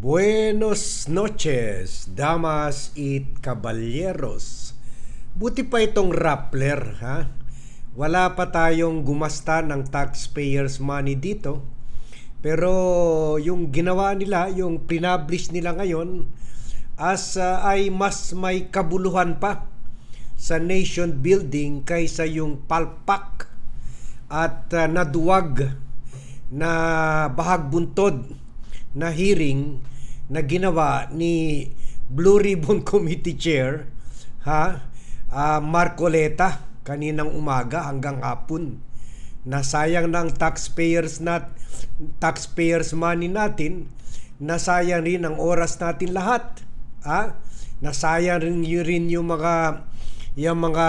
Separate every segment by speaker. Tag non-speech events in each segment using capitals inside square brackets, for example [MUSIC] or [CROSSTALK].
Speaker 1: Buenos noches, damas y caballeros. Buti pa itong Rappler, ha? Wala pa tayong gumasta ng taxpayers money dito. Pero yung ginawa nila, yung pinablish nila ngayon, as uh, ay mas may kabuluhan pa sa nation building kaysa yung palpak at uh, naduwag na bahagbuntod na hearing na ginawa ni Blue Ribbon [LAUGHS] Committee Chair ha uh, Marcoleta kaninang umaga hanggang hapon. Nasayang ng taxpayers nat taxpayers money natin. Nasayang rin ang oras natin lahat ha. Nasayang rin rin yung mga yung mga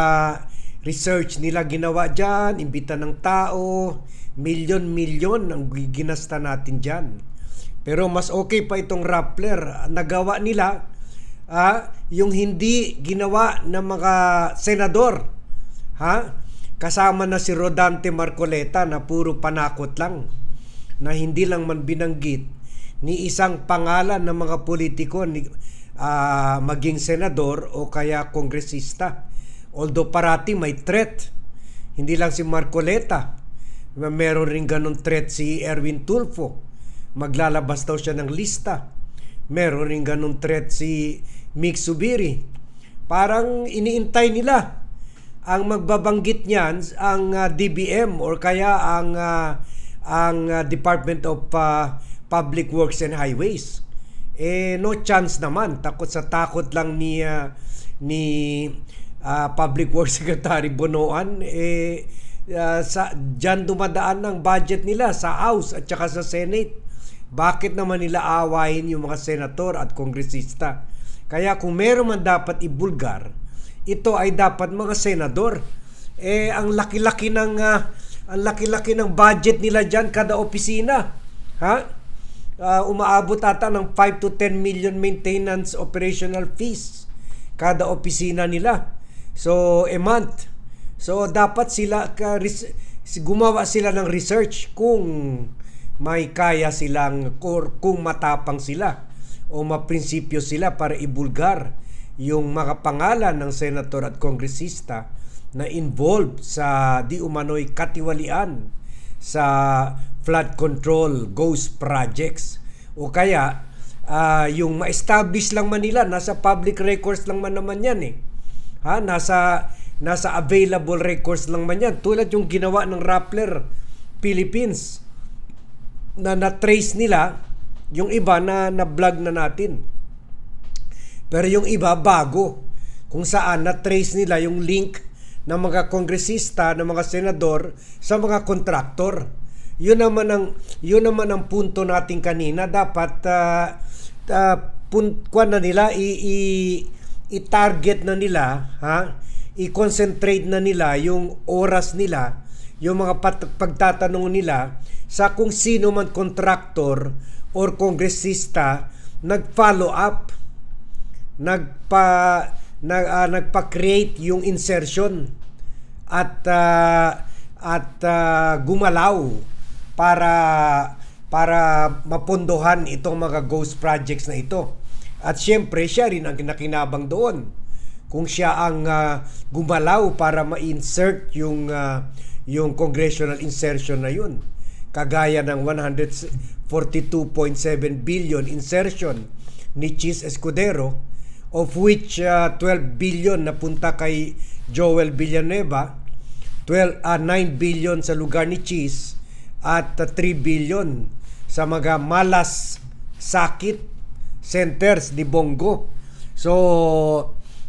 Speaker 1: research nila ginawa diyan imbita ng tao milyon-milyon ang ginasta natin diyan pero mas okay pa itong Rappler. Nagawa nila ah, yung hindi ginawa ng mga senador. Ha? Kasama na si Rodante Marcoleta na puro panakot lang. Na hindi lang man binanggit ni isang pangalan ng mga politiko ni uh, maging senador o kaya kongresista. Although parati may threat. Hindi lang si Marcoleta. Meron rin ganun threat si Erwin Tulfo maglalabas daw siya ng lista. Meron rin ganun threat si Mick Subiri. Parang iniintay nila ang magbabanggit niyan ang uh, ah, DBM or kaya ang uh, ang uh, Department of uh, Public Works and Highways. Eh no chance naman takot sa takot lang ni uh, ni uh, Public [LAUGHS] Works Secretary Bonoan eh uh, sa diyan dumadaan ng budget nila sa House at saka sa Senate bakit naman nila awayin yung mga senator at kongresista? Kaya kung meron man dapat ibulgar, ito ay dapat mga senador. Eh ang laki-laki ng uh, ang laki-laki ng budget nila diyan kada opisina. Ha? Uh, umaabot ata ng 5 to 10 million maintenance operational fees kada opisina nila. So a month. So dapat sila ka, gumawa sila ng research kung may kaya silang kung matapang sila o maprinsipyo sila para ibulgar yung mga pangalan ng senator at kongresista na involved sa di umano'y katiwalian sa flood control ghost projects. O kaya uh, yung ma-establish lang man nila nasa public records lang man naman yan eh. Ha nasa nasa available records lang man yan. Tulad yung ginawa ng Rappler Philippines na na-trace nila yung iba na na-vlog na natin. Pero yung iba bago kung saan na-trace nila yung link ng mga kongresista, ng mga senador sa mga kontraktor. Yun naman ang yun naman ang punto natin kanina dapat uh, uh, pun, na nila i, i, i-target na nila ha i-concentrate na nila yung oras nila yung mga pagtatanong nila sa kung sino man kontraktor or kongresista nag-follow up nagpa nag uh, nagpa-create yung insertion at uh, at uh, gumalaw para para mapundohan itong mga ghost projects na ito. At siyempre, siya rin ang nakinabang doon. Kung siya ang uh, gumalaw para ma-insert yung uh, yung congressional insertion na yun. Kagaya ng 142.7 billion insertion ni Cheese Escudero of which uh, 12 billion napunta kay Joel Villanueva 12 uh, 9 billion sa lugar ni Cheese at uh, 3 billion sa mga malas sakit centers ni Bongo. So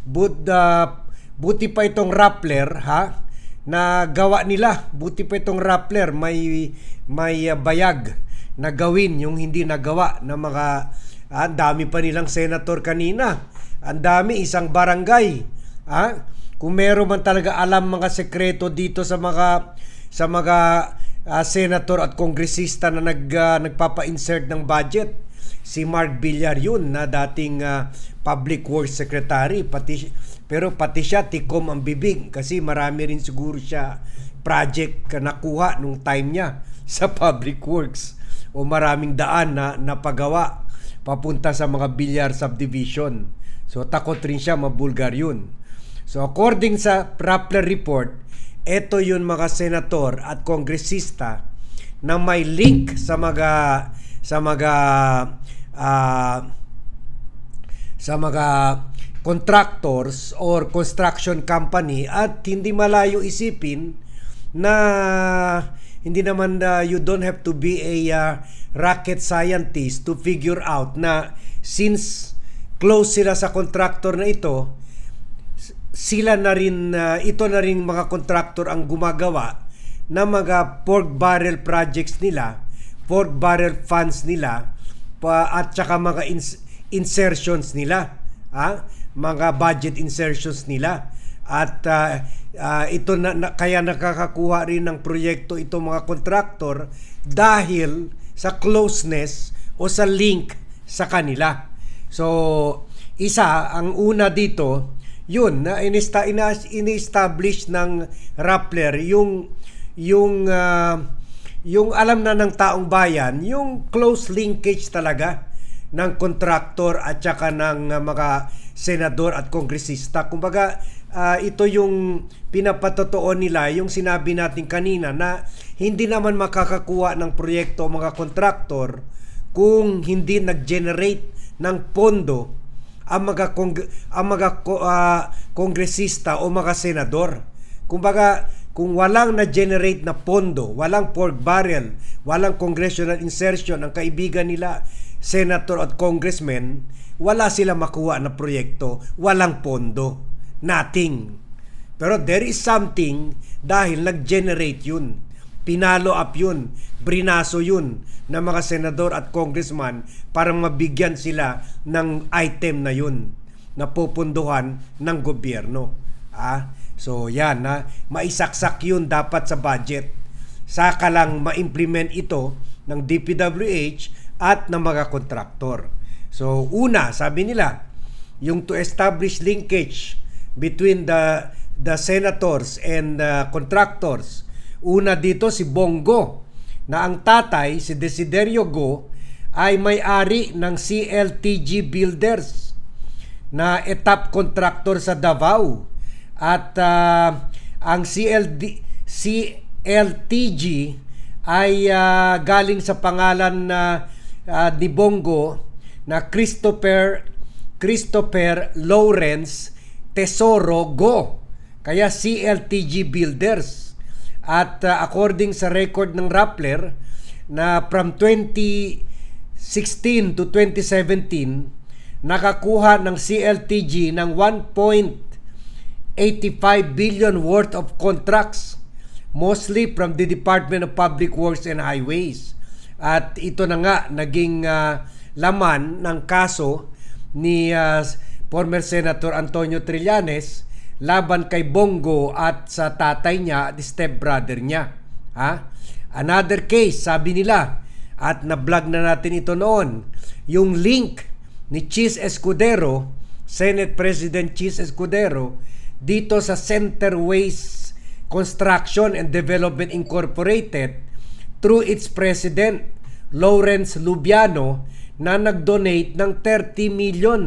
Speaker 1: but, uh, buti pa itong Rappler ha na gawa nila. Buti pa itong Rappler may may uh, bayag na gawin yung hindi nagawa ng mga ah, dami pa nilang senator kanina. Ang dami isang barangay. Ha? Kung meron man talaga alam mga sekreto dito sa mga sa mga uh, senator at kongresista na nag uh, nagpapa-insert ng budget si Mark Villar yun na dating uh, Public Works Secretary pati pero pati siya tikom ang bibig kasi marami rin siguro siya project na nakuha nung time niya [LAUGHS] sa public works o maraming daan na napagawa papunta sa mga bilyar subdivision. So takot rin siya mabulgar yun. So according sa Rappler report, ito yun mga senator at kongresista na may link sa mga sa mga ah, sa mga contractors or construction company at hindi malayo isipin na hindi naman uh, you don't have to be a uh, rocket scientist to figure out na since close sila sa contractor na ito sila na rin uh, ito na rin mga contractor ang gumagawa ng mga pork barrel projects nila pork barrel funds nila pa, at saka mga ins- insertions nila ha? Mga budget insertions nila. At ah, ah, ito na, na kaya nakakakuha rin ng proyekto ito mga contractor dahil sa closeness o sa link sa kanila. So isa ang una dito yun na inista, ina, establish ng Rappler yung yung ah, yung alam na ng taong bayan yung close linkage talaga ng kontraktor at saka ng uh, mga senador at kongresista. Kumbaga, ah, ito yung pinapatotoo nila, yung sinabi natin kanina na hindi naman makakakuha ng proyekto mga kontraktor kung hindi nag-generate ng pondo ang mga kong, ang mga ah, kongresista o mga senador. Kumbaga, kung walang na-generate na pondo, walang pork barrel, walang congressional insertion ang kaibigan nila senator at congressman, wala sila makuha na proyekto, walang pondo, nothing. Pero there is something dahil nag-generate yun. Pinalo up yun, brinaso yun ng mga senador at congressman para mabigyan sila ng item na yun na pupunduhan ng gobyerno. Ah, so yan na maisaksak yun dapat sa budget. Saka lang ma-implement ito ng DPWH at ng mga kontraktor. So una, sabi nila, yung to establish linkage between the the senators and the contractors. Una dito si Bongo na ang tatay si Desiderio Go ay may-ari ng CLTG Builders na etap contractor sa Davao at ah, ang CLD CLTG ay ah, galing sa pangalan na ah, ni Bongo na Christopher Christopher Lawrence Tesoro Go. Kaya CLTG Builders. At ah, according sa record ng Rappler na from 2016 to 2017 nakakuha ng CLTG ng 1.85 billion worth of contracts mostly from the Department of Public Works and Highways. At ito na nga naging ah, laman ng kaso ni ah, former Senator Antonio Trillanes laban kay Bongo at sa tatay niya, the stepbrother niya. Ha? Another case, sabi nila, at na-vlog na natin ito noon, yung link ni Cheese Escudero, Senate President Cheese Escudero, dito sa Centerways Construction and Development Incorporated through its president, Lawrence Lubiano, na nag-donate ng 30 million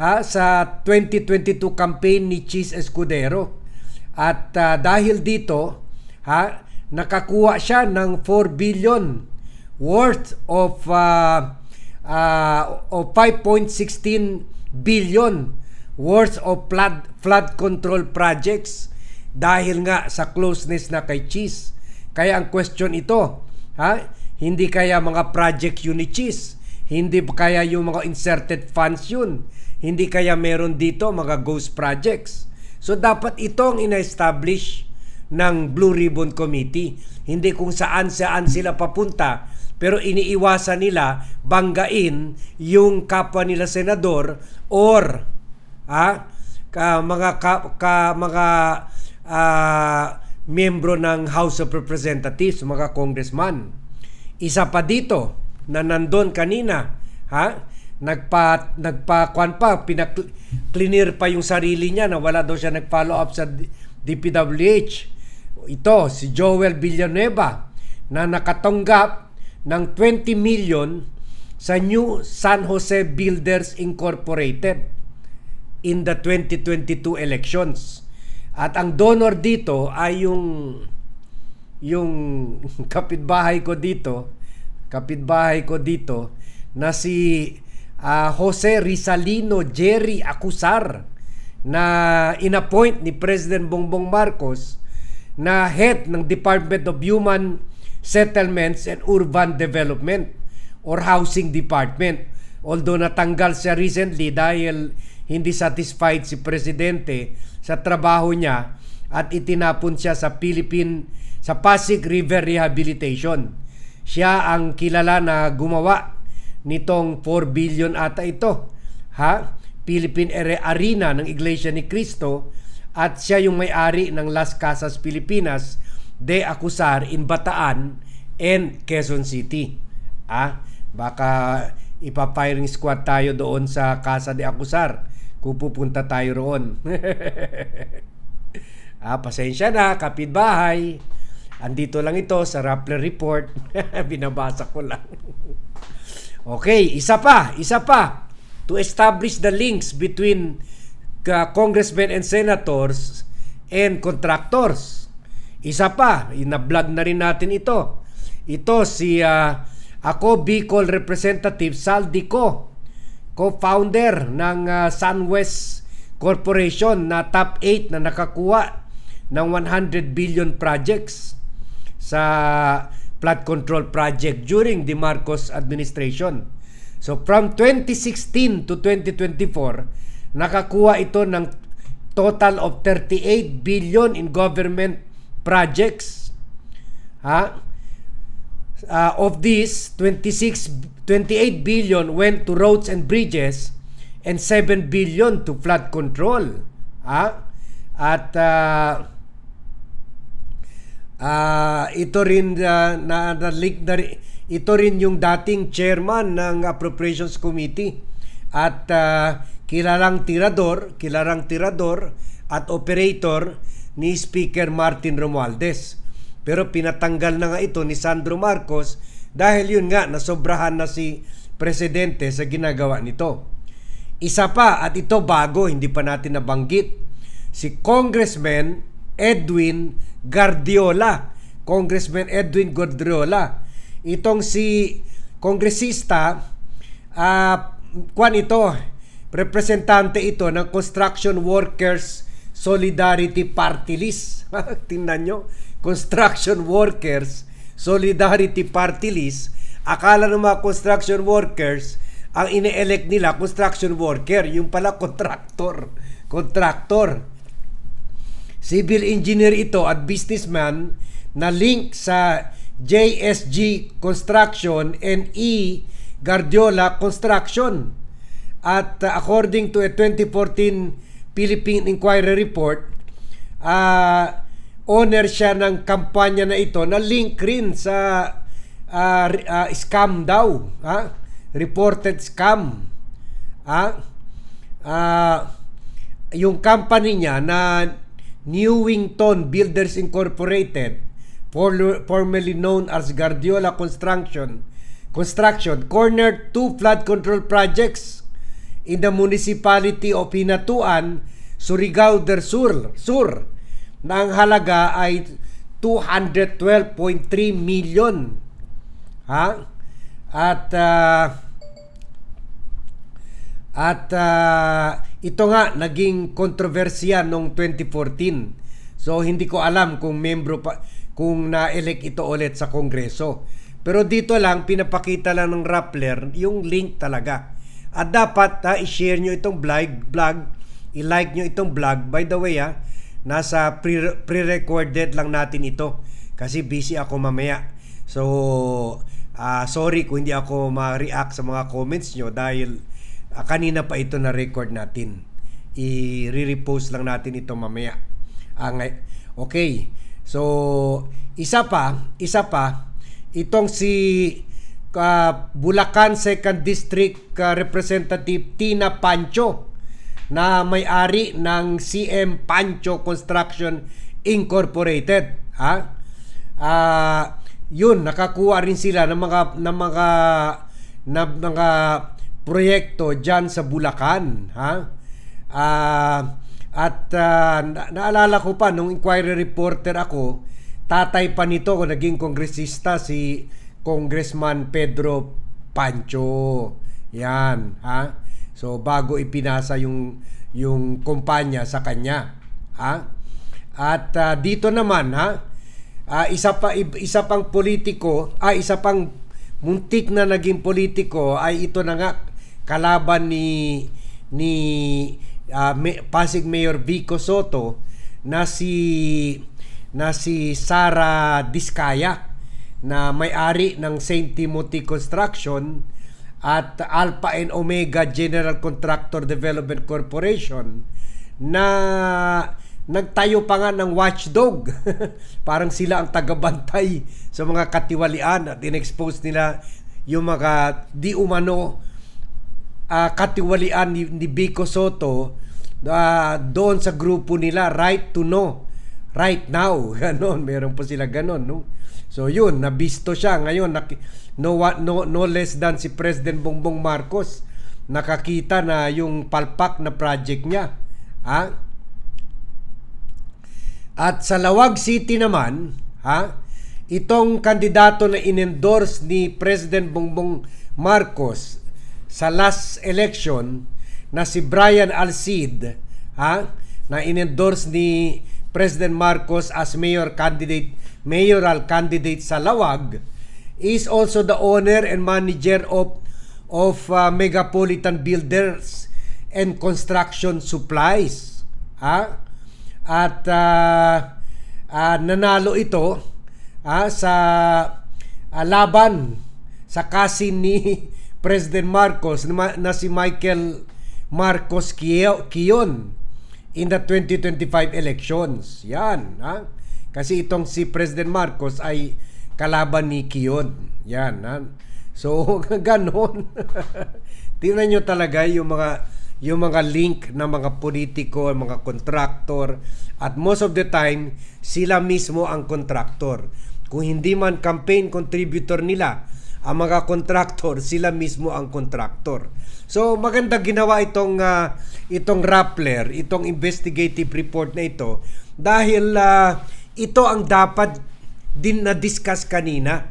Speaker 1: ha, sa 2022 campaign ni Cheese Escudero. At ah, dahil dito, ha, nakakuha siya ng 4 billion worth of uh, uh, of 5.16 billion worth of flood flood control projects dahil nga sa closeness na kay Cheese. Kaya ang question ito, ha? Hindi kaya mga project Cheese? Hindi kaya yung mga inserted funds yun? Hindi kaya meron dito mga ghost projects? So dapat ito ang ina-establish ng Blue Ribbon Committee. Hindi kung saan saan sila papunta pero iniiwasan nila banggain yung kapwa nila senador or ah, ka, mga ka, ka mga ah, miyembro ng House of Representatives, mga congressman. Isa pa dito na nandun kanina, ha? Nagpa nagpa kwan pa pinaklinir pa yung sarili niya na wala daw siya nag-follow up sa DPWH. Ito si Joel Villanueva na nakatanggap ng 20 million sa New San Jose Builders Incorporated in the 2022 elections. At ang donor dito ay yung yung [LAUGHS] kapitbahay ko dito, kapitbahay ko dito na si ah, Jose Rizalino Jerry Acusar na inappoint ni President Bongbong Marcos na head ng Department of Human Settlements and Urban Development or Housing Department. Although natanggal siya recently dahil hindi satisfied si Presidente sa trabaho niya at itinapon siya sa Philippine sa Pasig River Rehabilitation. Siya ang kilala na gumawa nitong 4 billion ata ito. Ha? Philippine Are- Arena ng Iglesia ni Cristo at siya yung may-ari ng Las Casas Pilipinas de Acusar in Bataan and Quezon City. Ah, baka ipa-firing squad tayo doon sa Casa de Acusar kung pupunta tayo roon. [LAUGHS] ah, pasensya na, kapitbahay. Andito lang ito sa Rappler Report. [LAUGHS] Binabasa ko lang. okay, isa pa, isa pa. To establish the links between uh, congressmen and senators and contractors. Isa pa, ina-vlog na rin natin ito. Ito si uh, ako Bicol Representative Saldico, co-founder ng uh, SunWest Corporation na top 8 na nakakuha ng 100 billion projects sa flood control project during the Marcos administration. So from 2016 to 2024, nakakuha ito ng total of 38 billion in government projects. Ha? Uh, of these, 26 28 billion went to roads and bridges and 7 billion to flood control. Ha? At uh, Ah, ito rin ah, na, na link na ri- ito rin yung dating chairman ng Appropriations Committee at ah, kilalang tirador, kilalang tirador at operator ni Speaker Martin Romualdez. Pero pinatanggal na nga ito ni Sandro Marcos dahil yun nga nasobrahan na si presidente sa ginagawa nito. Isa pa at ito bago, hindi pa natin nabanggit. Si Congressman Edwin Guardiola. Congressman Edwin Guardiola. Itong si kongresista, uh, kwan ito, representante ito ng Construction Workers Solidarity Party List. [LAUGHS] Tingnan nyo, Construction Workers Solidarity Party List. Akala ng mga construction workers, ang ine-elect nila construction worker, yung pala contractor. Contractor. Civil engineer ito at businessman na link sa JSG Construction and E. Guardiola Construction. At uh, according to a 2014 Philippine Inquiry Report, uh, owner siya ng kampanya na ito na link rin sa uh, uh, scam daw. Ha? Reported scam. Ha? Uh, yung company niya na Newington Builders Incorporated, formerly known as Guardiola Construction, Construction cornered two flood control projects in the municipality of Hinatuan, Surigao del Sur, Sur na ang halaga ay 212.3 million. Ha? At uh, at uh, ito nga naging kontrobersiya noong 2014. So hindi ko alam kung membro pa kung na-elect ito ulit sa Kongreso. Pero dito lang pinapakita lang ng Rappler yung link talaga. At dapat ha, i-share nyo itong vlog, vlog, i-like nyo itong vlog. By the way ha, nasa pre- pre-recorded lang natin ito kasi busy ako mamaya. So, uh, sorry kung hindi ako ma-react sa mga comments nyo dahil uh, kanina pa ito na record natin. I-repost lang natin ito mamaya. Uh, okay. So, isa pa, isa pa, itong si uh, Bulacan 2nd District uh, Representative Tina Pancho na may-ari ng CM Pancho Construction Incorporated. Ha? Uh, yun, nakakuha rin sila ng mga, ng mga na mga proyekto diyan sa Bulacan, ha? Ah, at ah, na- naalala ko pa nung inquiry reporter ako, tatay pa nito naging kongresista si Congressman Pedro Pancho. Yan, ha? So bago ipinasa yung yung kumpanya sa kanya, ha? At ah, dito naman, ha? Ah, isa pa isa pang politiko, ah isa pang muntik na naging politiko ay ito na nga kalaban ni ni Me- Pasig Mayor Vico Soto na si na si Sara Diskaya na may-ari ng St. Timothy Construction at Alpha and Omega General Contractor Development Corporation na nagtayo pa nga ng watchdog. [LAUGHS] Parang sila ang tagabantay sa mga katiwalian at in-expose nila yung mga di umano ah, katiwalian ni, ni Vico Soto ah, doon sa grupo nila right to know right now [LAUGHS] ganon meron po sila ganon no? So yun nabisto siya. Ngayon naki, no, no, no less than si President Bongbong Marcos. Nakakita na yung palpak na project niya ha? At sa Lawag City naman, ha, itong kandidato na inendorse ni President Bongbong Marcos sa last election na si Brian Alcid, ha, na inendorse ni President Marcos as mayor candidate, mayoral candidate sa Lawag, is also the owner and manager of of uh, Megapolitan Builders and Construction Supplies. Ha? At ah, ah, nanalo ito ah, sa ah, laban sa kasin ni President Marcos na, si Michael Marcos Quion in the 2025 elections. Yan. Ha? Kasi itong si President Marcos ay kalaban ni Quion. Yan. Ha? So, [LAUGHS] ganon. [LAUGHS] Tingnan nyo talaga yung mga yung mga link ng mga politiko, mga kontraktor at most of the time sila mismo ang kontraktor. Kung hindi man campaign contributor nila, ang mga kontraktor, sila mismo ang kontraktor. So maganda ginawa itong ah, itong Rappler, itong investigative report na ito dahil ah, ito ang dapat din na discuss kanina.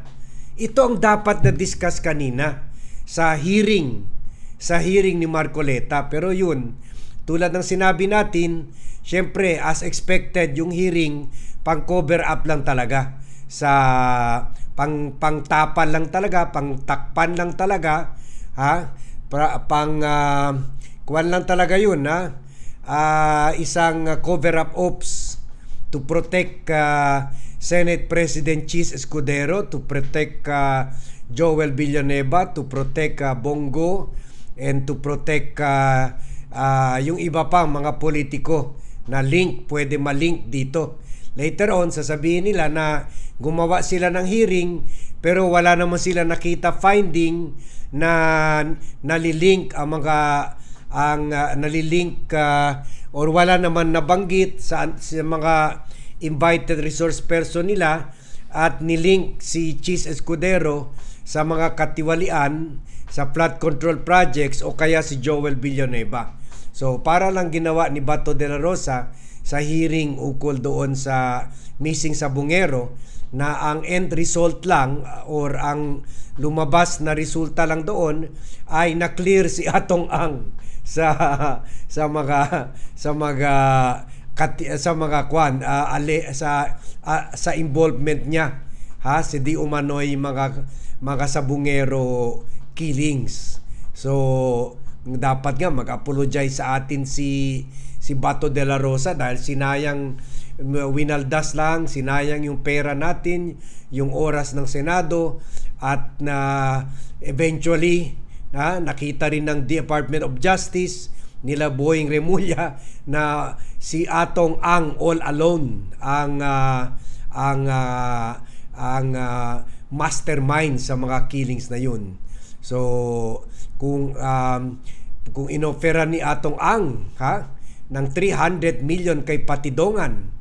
Speaker 1: Ito ang dapat na discuss kanina sa hearing sa hearing ni Marcoleta. Pero yun, tulad ng sinabi natin, syempre as expected yung hearing pang cover up lang talaga sa pang pangtapan lang talaga, pang takpan lang talaga, ha? Pra, pang ah, kuwan lang talaga yun, ha? Ah, isang cover up ops to protect uh, Senate President Cheese Escudero, to protect uh, Joel Villanueva, to protect uh, Bongo, and to protect uh, uh, yung iba pang mga politiko na link, pwede malink dito. Later on, sasabihin nila na gumawa sila ng hearing pero wala naman sila nakita finding na nalilink ang mga ang uh, nalilink uh, or wala naman nabanggit sa, sa mga invited resource person nila at nilink si Cheese Escudero sa mga katiwalian sa flood control projects o kaya si Joel Villanueva. So para lang ginawa ni Bato de la Rosa sa hearing ukol doon sa missing sa Bungero na ang end result lang uh, or ang lumabas na resulta lang doon ay na-clear si Atong Ang sa sa mga sa mga kati, sa mga kwan uh, ale, sa uh, sa involvement niya. Ha? Si di umano'y mga mga sabungero killings. So dapat nga mag-apologize sa atin si si Bato de la Rosa dahil sinayang winaldas lang, sinayang yung pera natin, yung oras ng Senado at na eventually na nakita rin ng Department of Justice nila Boying Remulla na si Atong Ang all alone ang ah, ang ah, ang ah, mastermind sa mga killings na yun. So kung um, kung inofera ni Atong Ang ha ng 300 million kay Patidongan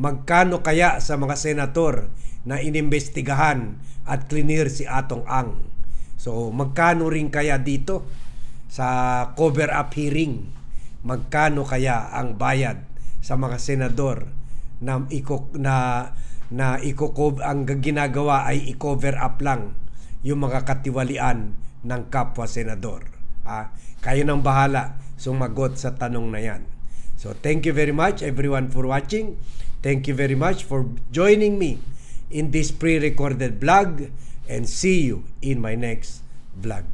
Speaker 1: magkano kaya sa mga senator na inimbestigahan at clear si Atong Ang So magkano rin kaya dito sa cover up hearing? Magkano kaya ang bayad sa mga senador na iko na na iko ang ginagawa ay i-cover up lang yung mga katiwalian ng kapwa senador. Ah, kayo nang bahala sumagot sa tanong na yan. So thank you very much everyone for watching. Thank you very much for joining me in this pre-recorded vlog and see you in my next vlog.